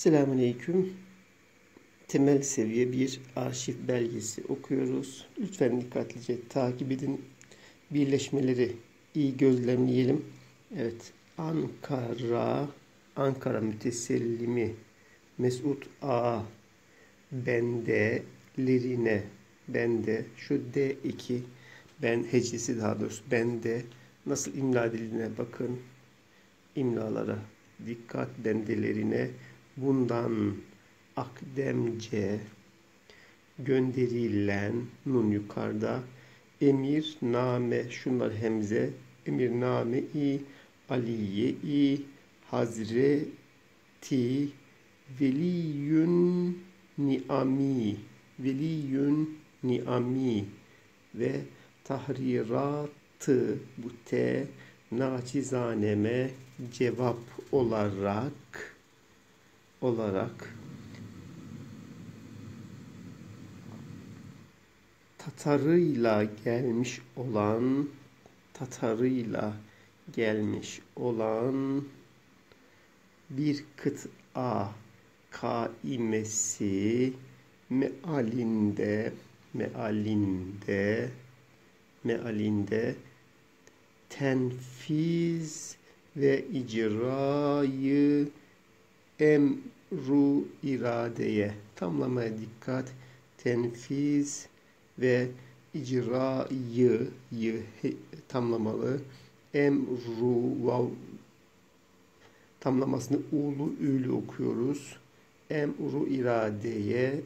Selamünaleyküm. Temel seviye bir arşiv belgesi okuyoruz. Lütfen dikkatlice takip edin. Birleşmeleri iyi gözlemleyelim. Evet. Ankara, Ankara mütesellimi Mesut A. Bendelerine bende şu D2 ben hecesi daha doğrusu bende nasıl imla ediline bakın imlalara dikkat bendelerine bundan akdemce gönderilen nun yukarıda emir name şunlar hemze emir name i aliye i hazreti veliyün niami veliyün niami ve tahriratı bu te naçizaneme cevap olarak olarak Tatarıyla gelmiş olan Tatarıyla gelmiş olan bir kıta kaimesi mealinde mealinde mealinde tenfiz ve icrayı emru iradeye tamlamaya dikkat tenfiz ve icrayı yı tamlamalı. Emru vav tamlamasını ulu ülü okuyoruz. Emru iradeye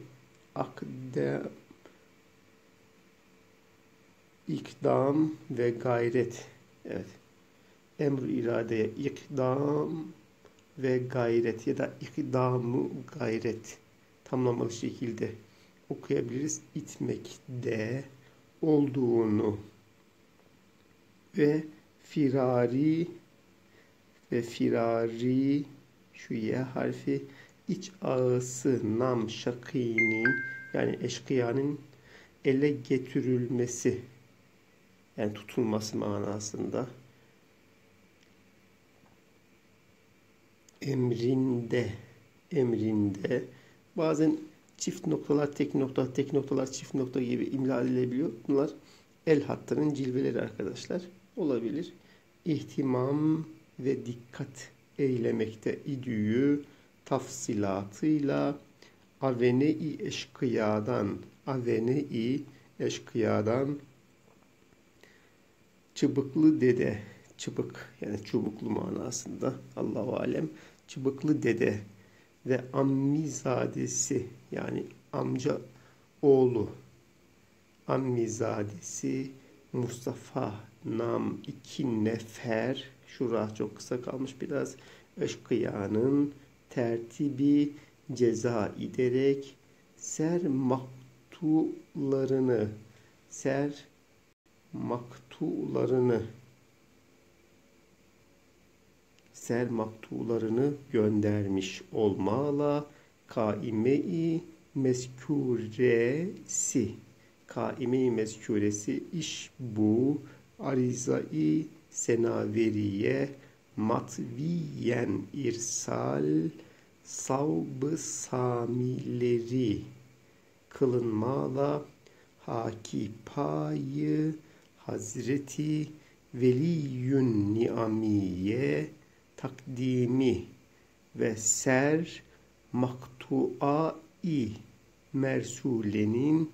akde ikdam ve gayret. Evet. Emru iradeye ikdam ve gayret ya da ikdamı gayret tamlamalı şekilde okuyabiliriz. İtmekte olduğunu ve firari ve firari şu ye harfi iç ağısı nam şakinin yani eşkıyanın ele getirilmesi yani tutulması manasında emrinde emrinde bazen çift noktalar tek nokta tek noktalar çift nokta gibi imla edilebiliyor. Bunlar el hattının cilveleri arkadaşlar. Olabilir. İhtimam ve dikkat eylemekte idüğü tafsilatıyla avene-i eşkıyadan avene-i eşkıyadan çıbıklı dede çıbık yani çubuklu manasında Allahu alem çıbıklı dede ve ammizadesi yani amca oğlu. Ammizadesi Mustafa nam iki nefer. Şura çok kısa kalmış biraz. Eşkıyanın tertibi ceza ederek ser maktularını ser maktularını ser maktularını göndermiş olmala kaime-i mezkuresi kaime-i mezkuresi iş bu. Arizai senaveriye matviyen irsal savbı samileri kılınmala haki payı Hazreti Veliyün Niamiye takdimi ve ser maktuai mersulenin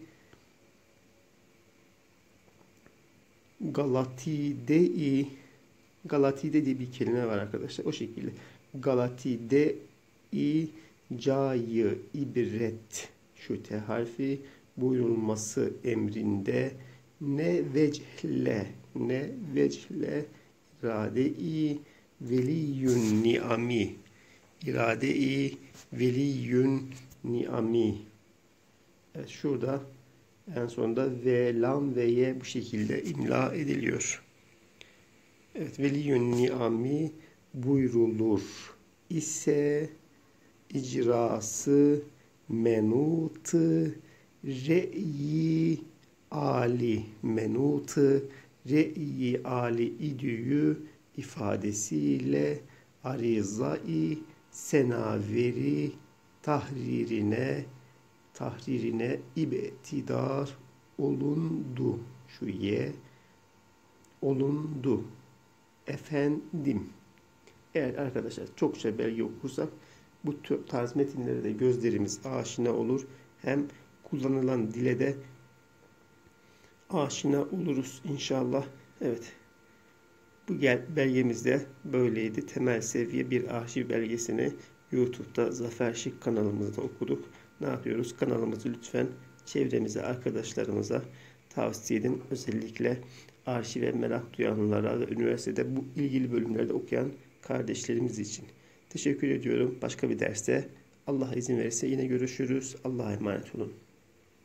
Galatide Galatide diye bir kelime var arkadaşlar. O şekilde Galatide i cayı ibret şu te harfi buyurulması emrinde ne vecle ne vecle irade-i veliyün niami. İrade-i veliyün niami. Evet, şurada en sonunda ve lam ve ye bu şekilde imla ediliyor. Evet veliyün niami buyrulur ise icrası menutı re'yi ali menutı re'yi ali idüyü ifadesiyle arizai senaveri tahririne tahririne ibtidar olundu. Şu ye olundu. Efendim. Eğer arkadaşlar çokça belge okursak bu tarz metinlere de gözlerimiz aşina olur. Hem kullanılan dile de aşina oluruz inşallah. Evet. Bu belgemiz de böyleydi. Temel seviye bir arşiv belgesini YouTube'da Zafer Şık kanalımızda okuduk. Ne yapıyoruz? Kanalımızı lütfen çevremize, arkadaşlarımıza tavsiye edin. Özellikle arşive merak duyanlara ve üniversitede bu ilgili bölümlerde okuyan kardeşlerimiz için. Teşekkür ediyorum. Başka bir derste Allah izin verirse yine görüşürüz. Allah'a emanet olun.